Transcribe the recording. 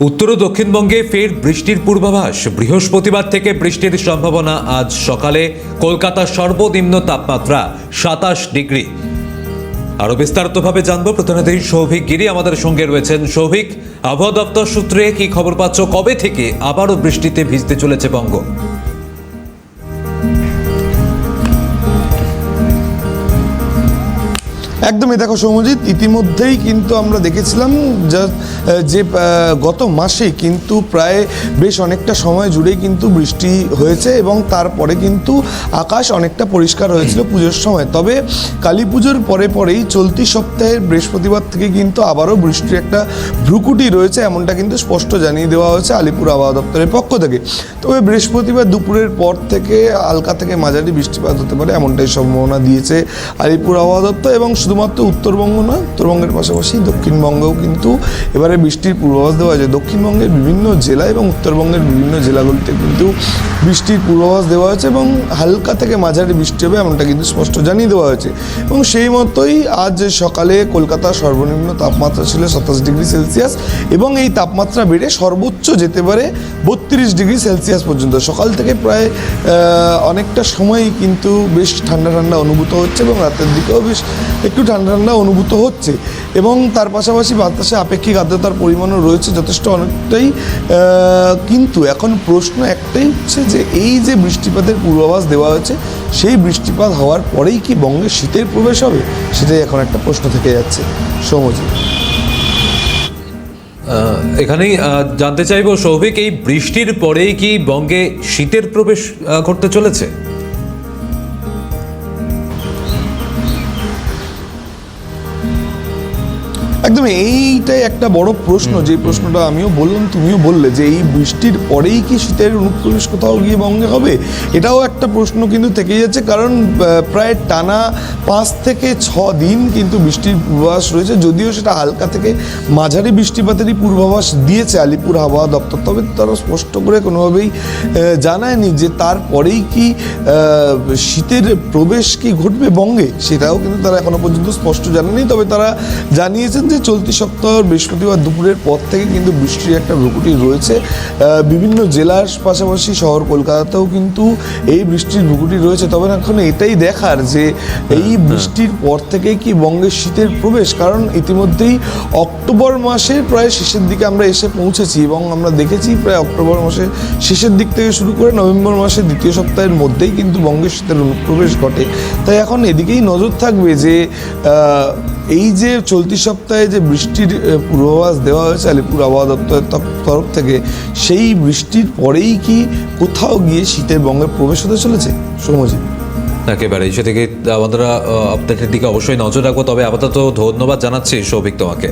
উত্তর ও দক্ষিণবঙ্গে ফের বৃষ্টির পূর্বাভাস। বৃহস্পতিবার থেকে বৃষ্টির সম্ভাবনা আজ সকালে। কলকাতার সর্বনিম্ন তাপমাত্রা সাতাশ ডিগ্রি। আরও বিস্তারিতভাবে জানব প্রতিনিধি সৌভিক গিরি আমাদের সঙ্গে রয়েছেন। সৌভিক, আবহাওয়া দপ্তর সূত্রে কি খবর পাচ্ছ? কবে থেকে আবারও বৃষ্টিতে ভিজতে চলেছে বঙ্গ? একদমই। দেখো সৌমজিৎ ইতিমধ্যেই কিন্তু আমরা দেখেছিলাম যা- গত মাসে কিন্তু প্রায় বেশ অনেকটা সময় জুড়েই কিন্তু বৃষ্টি হয়েছে এবং তারপরে কিন্তু আকাশ অনেকটা পরিষ্কার হয়েছিল পুজোর সময়। তবে কালী পুজোর পরে পরেই চলতি সপ্তাহের বৃহস্পতিবার থেকে কিন্তু আবারও বৃষ্টির একটা ভ্রুকুটি রয়েছে, এমনটা কিন্তু স্পষ্ট জানিয়ে দেওয়া হয়েছে আলিপুর আবহাওয়া দপ্তরের পক্ষ থেকে। তবে বৃহস্পতিবার দুপুরের পর থেকে হালকা থেকে মাঝারি বৃষ্টিপাত হতে পারে, এমনটাই সম্ভাবনা দিয়েছে আলিপুর আবহাওয়া দপ্তর এবং শুধুমাত্র উত্তরবঙ্গ নয়, উত্তরবঙ্গের পাশাপাশি দক্ষিণবঙ্গেও কিন্তু এবারে বৃষ্টির পূর্বাভাস দেওয়া হয়েছে। দক্ষিণবঙ্গের বিভিন্ন জেলা এবং উত্তরবঙ্গের বিভিন্ন জেলাগুলিতে কিন্তু বৃষ্টির পূর্বাভাস দেওয়া হয়েছে এবং হালকা থেকে মাঝারি বৃষ্টি হবে এমনটা কিন্তু স্পষ্ট জানিয়ে দেওয়া হয়েছে। এবং সেই মতোই আজ সকালে কলকাতার সর্বনিম্ন তাপমাত্রা ছিল সাতাশ ডিগ্রি সেলসিয়াস এবং এই তাপমাত্রা বেড়ে সর্বোচ্চ যেতে পারে বত্রিশ ডিগ্রি সেলসিয়াস পর্যন্ত। সকাল থেকে প্রায় অনেকটা সময়ই কিন্তু বেশ ঠান্ডা ঠান্ডা অনুভূত হচ্ছে এবং রাতের দিকেও বেশ একটু ঠান্ডা ঠান্ডা অনুভূত হচ্ছে। এবং তার পাশাপাশি বাতাসে আপেক্ষিক আর্দ্রতার পরিমাণও রয়েছে যথেষ্ট অনেকটাই কিন্তু এখন প্রশ্ন একটাই হচ্ছে যে এই যে বৃষ্টিপাতের পূর্বাভাস দেওয়া হয়েছে, সেই বৃষ্টিপাত হওয়ার পরেই কি বঙ্গে শীতের প্রবেশ হবে? সেটাই এখন একটা প্রশ্ন থেকে যাচ্ছে। সৌমজি এখানেই জানতে চাইব সৌভিক এই বৃষ্টির পরেই কি বঙ্গে শীতের প্রবেশ ঘটতে চলেছে? একদম এইটাই একটা বড় প্রশ্ন যে প্রশ্নটা আমিও বললাম তুমিও বললে যে এই বৃষ্টির পরেই কি শীতের অনুপ্রবেশ কোথাও গিয়ে বঙ্গে হবে? এটাও একটা প্রশ্ন কিন্তু থেকে যাচ্ছে কারণ প্রায় টানা পাঁচ থেকে ছ দিন কিন্তু বৃষ্টির পূর্বাভাস রয়েছে যদিও সেটা হালকা থেকে মাঝারি বৃষ্টিপাতেরই পূর্বাভাস দিয়েছে আলিপুর আবহাওয়া দপ্তর তবে তারা স্পষ্ট করে কোনোভাবেই জানায়নি যে তারপরেই কি শীতের প্রবেশ কি ঘটবে বঙ্গে সেটাও কিন্তু তারা এখনও পর্যন্ত স্পষ্ট জানেনি তবে তারা জানিয়েছেন যে চলতি সপ্তাহ বৃহস্পতিবার দুপুরের পর থেকে কিন্তু বৃষ্টির একটা ভ্রুকুটি রয়েছে। বিভিন্ন জেলার পাশাপাশি শহর কলকাতাতেও কিন্তু এই বৃষ্টির ভ্রুকুটি রয়েছে। তবে এখন এটাই দেখার যে এই বৃষ্টির পর থেকে কি বঙ্গে শীতের প্রবেশ? কারণ ইতিমধ্যেই অক্টোবর মাসের প্রায় শেষের দিকে আমরা এসে পৌঁছেছি এবং আমরা দেখেছি প্রায় অক্টোবর মাসের শেষের দিক থেকে শুরু করে নভেম্বর মাসের দ্বিতীয় সপ্তাহের মধ্যেই কিন্তু বঙ্গের শীতের প্রবেশ ঘটে। তাই এখন এদিকেই নজর থাকবে যে এই যে চলতি সপ্তাহে যে বৃষ্টির পূর্বাভাস দেওয়া হয়েছে আলিপুর আবহাওয়া দপ্তরের তরফ থেকে, সেই বৃষ্টির পরেই কি কোথাও গিয়ে শীতের বঙ্গে প্রবেশ হতে চলেছে? সমাজে একেবারে থেকে আমরা আপডেটের দিকে অবশ্যই নজর রাখব, তবে আপাতত ধন্যবাদ জানাচ্ছি সৌভিক তোমাকে।